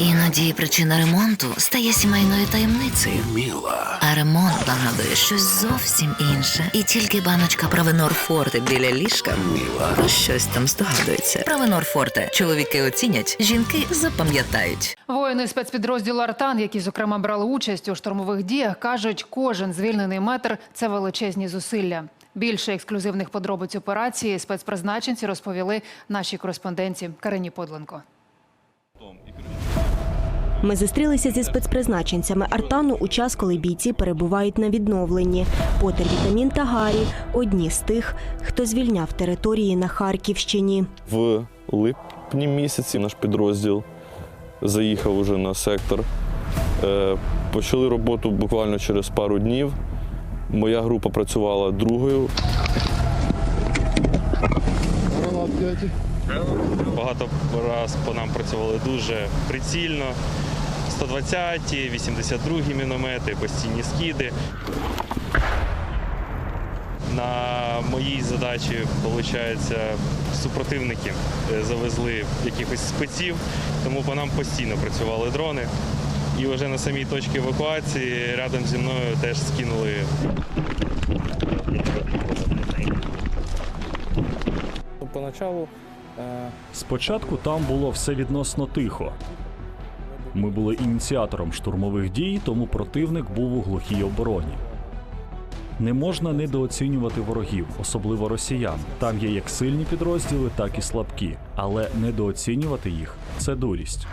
Іноді причина ремонту стає сімейною таємницею. Міла. А ремонт нагадує щось зовсім інше. І тільки баночка Правенор Форте біля ліжка Міла. про щось там здогадується. Правенор Форте. Чоловіки оцінять, жінки запам'ятають. Воїни спецпідрозділу Артан, які зокрема брали участь у штурмових діях, кажуть, кожен звільнений метр це величезні зусилля. Більше ексклюзивних подробиць операції спецпризначенці розповіли нашій кореспонденті Карині Подленко. Ми зустрілися зі спецпризначенцями Артану у час, коли бійці перебувають на відновленні. Потер Вітамін та Гаррі – одні з тих, хто звільняв території на Харківщині. В липні місяці наш підрозділ заїхав уже на сектор. Е, Почали роботу буквально через пару днів. Моя група працювала другою. Багато раз по нам працювали дуже прицільно. 120-ті, 82-гі міномети, постійні скиди. На моїй задачі, виходить, супротивники е, завезли якихось спеців, тому по нам постійно працювали дрони. І вже на самій точці евакуації рядом зі мною теж скинули Поначалу е, Спочатку там було все відносно тихо. Ми були ініціатором штурмових дій, тому противник був у глухій обороні. Не можна недооцінювати ворогів, особливо росіян. Там є як сильні підрозділи, так і слабкі. Але недооцінювати їх це дурість.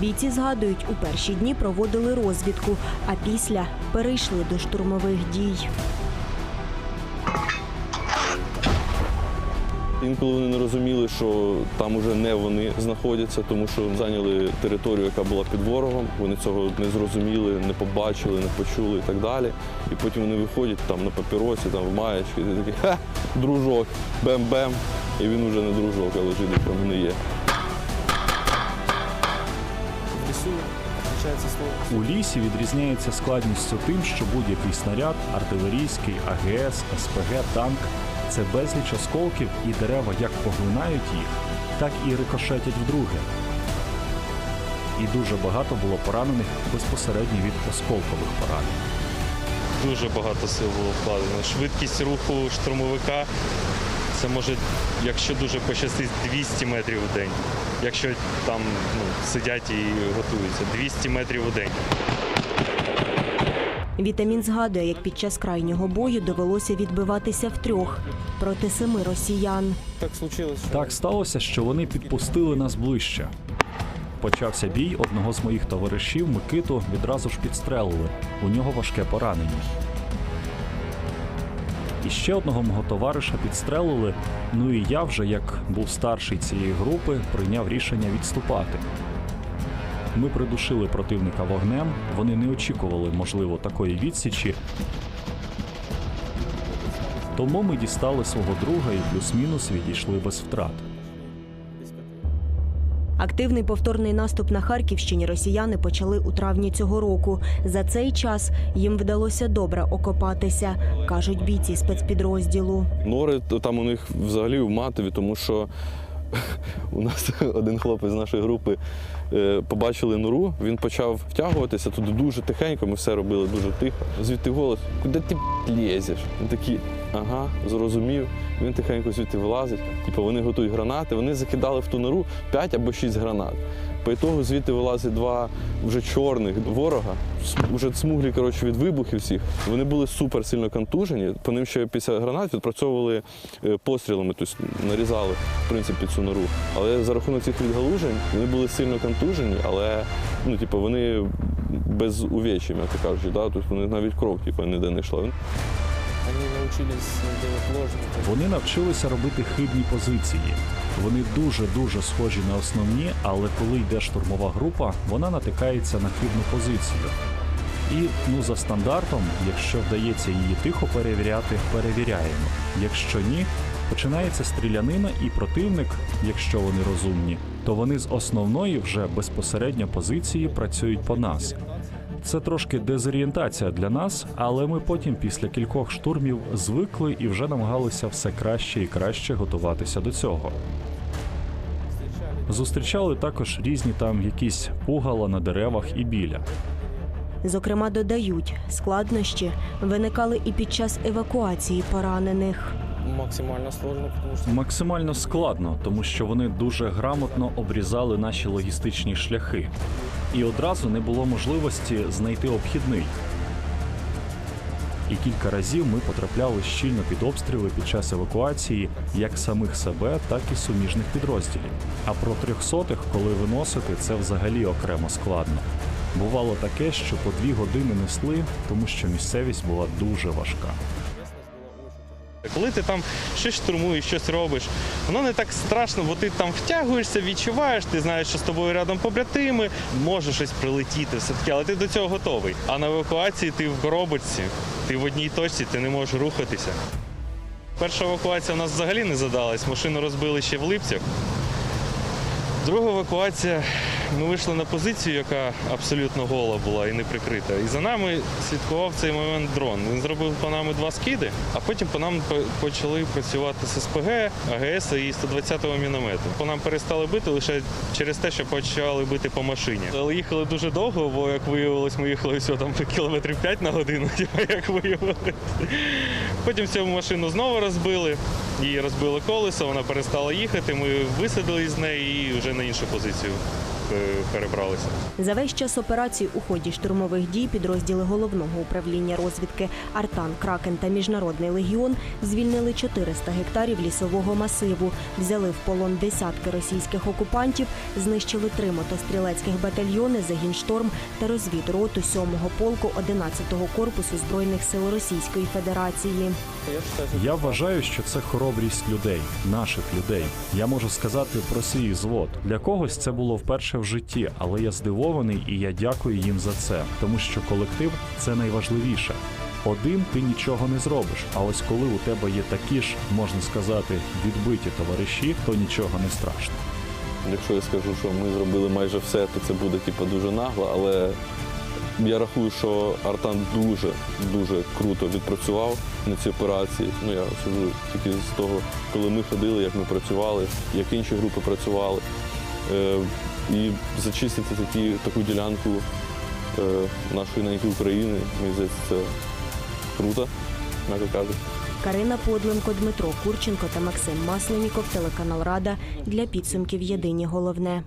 Бійці згадують, у перші дні проводили розвідку, а після перейшли до штурмових дій. Інколи вони не розуміли, що там уже не вони знаходяться, тому що зайняли територію, яка була під ворогом. Вони цього не зрозуміли, не побачили, не почули і так далі. І потім вони виходять там на папіросі, там в маєчки, і ти такий ха, дружок, бем-бем. І він вже не дружок, а лежить там не є. У лісі відрізняється складністю тим, що будь-який снаряд, артилерійський, АГС, СПГ, танк це безліч осколків, і дерева як поглинають їх, так і рикошетять вдруге. І дуже багато було поранених безпосередньо від осколкових поранень. Дуже багато сил було вкладено. Швидкість руху штурмовика це може, якщо дуже пощастить, 200 метрів в день. Якщо там ну, сидять і готуються, 200 метрів у день. Вітамін згадує, як під час крайнього бою довелося відбиватися втрьох проти семи росіян. Так случилось, Так сталося, що вони підпустили нас ближче. Почався бій одного з моїх товаришів Микиту відразу ж підстрелили. У нього важке поранення. І ще одного мого товариша підстрелили. Ну і я вже, як був старший цієї групи, прийняв рішення відступати. Ми придушили противника вогнем. Вони не очікували, можливо, такої відсічі. Тому ми дістали свого друга і плюс-мінус відійшли без втрат. Активний повторний наступ на Харківщині росіяни почали у травні цього року. За цей час їм вдалося добре окопатися, кажуть бійці спецпідрозділу. Нори там у них взагалі в матові, тому що у нас один хлопець з нашої групи е, побачили нору, він почав втягуватися туди дуже тихенько, ми все робили дуже тихо. Звідти голос, куди ти б***ь. Він такий, ага, зрозумів. Він тихенько звідти вилазить. Типу вони готують гранати. Вони закидали в ту нору 5 або 6 гранат. По ітогу звідти вилазить два вже чорних ворога, вже смуглі коротше, від вибухів всіх. Вони були супер сильно контужені. По ним ще після гранат відпрацьовували е, пострілами, тобто нарізали в принципі цю нору. Але за рахунок цих відгалужень вони були сильно контужені, але ну, типу, вони без увечів, як кажуть, да? тобто вони навіть кров типу, ніде не йшли. Вони навчилися робити хибні позиції. Вони дуже-дуже схожі на основні, але коли йде штурмова група, вона натикається на хибну позицію. І ну за стандартом, якщо вдається її тихо перевіряти, перевіряємо. Якщо ні, починається стрілянина, і противник, якщо вони розумні, то вони з основної вже безпосередньо позиції працюють по нас. Це трошки дезорієнтація для нас, але ми потім, після кількох штурмів, звикли і вже намагалися все краще і краще готуватися до цього. Зустрічали також різні там якісь пугала на деревах і біля. Зокрема, додають, складнощі виникали і під час евакуації поранених. Максимально сложно, потому что Максимально складно, тому що вони дуже грамотно обрізали наші логістичні шляхи, і одразу не було можливості знайти обхідний. І кілька разів ми потрапляли щільно під обстріли під час евакуації як самих себе, так і суміжних підрозділів. А про трьохсотих, коли виносити, це взагалі окремо складно. Бувало таке, що по дві години несли, тому що місцевість була дуже важка. Коли ти там щось штурмуєш, щось робиш, воно не так страшно, бо ти там втягуєшся, відчуваєш, ти знаєш, що з тобою рядом побратими, може щось прилетіти, все таке, але ти до цього готовий. А на евакуації ти в коробочці, ти в одній точці, ти не можеш рухатися. Перша евакуація у нас взагалі не задалась, машину розбили ще в липцях. Друга евакуація. Ми вийшли на позицію, яка абсолютно гола була і не прикрита. І за нами слідкував цей момент дрон. Він зробив по нами два скиди, а потім по нам почали працювати з СПГ, АГС і 120-го міномету. По нам перестали бити лише через те, що почали бити по машині. Але їхали дуже довго, бо як виявилось, ми їхали всього там кілометрів 5 на годину, як виявилось. Потім цю машину знову розбили, її розбили колесо, вона перестала їхати. Ми висадили з неї і вже на іншу позицію перебралися. За весь час операції у ході штурмових дій підрозділи головного управління розвідки Артан, Кракен та Міжнародний легіон звільнили 400 гектарів лісового масиву, взяли в полон десятки російських окупантів, знищили три мотострілецьких батальйони, загін шторм та розвідроту 7-го полку 11-го корпусу збройних сил Російської Федерації. Я вважаю, що це хоробрість людей, наших людей. Я можу сказати про свій звод. Для когось це було вперше в житті, але я здивований і я дякую їм за це, тому що колектив це найважливіше. Один ти нічого не зробиш. А ось коли у тебе є такі ж, можна сказати, відбиті товариші, то нічого не страшно. Якщо я скажу, що ми зробили майже все, то це буде типу, дуже нагло, але я рахую, що Артан дуже дуже круто відпрацював на цій операції. Ну я сужу тільки з того, коли ми ходили, як ми працювали, як інші групи працювали. Е, і зачистити такі, таку ділянку е, нашої неньки України, мені здається, це круто, м'яко кажуть. Карина Подленко, Дмитро Курченко та Максим Масленіков, телеканал Рада для підсумків Єдині головне.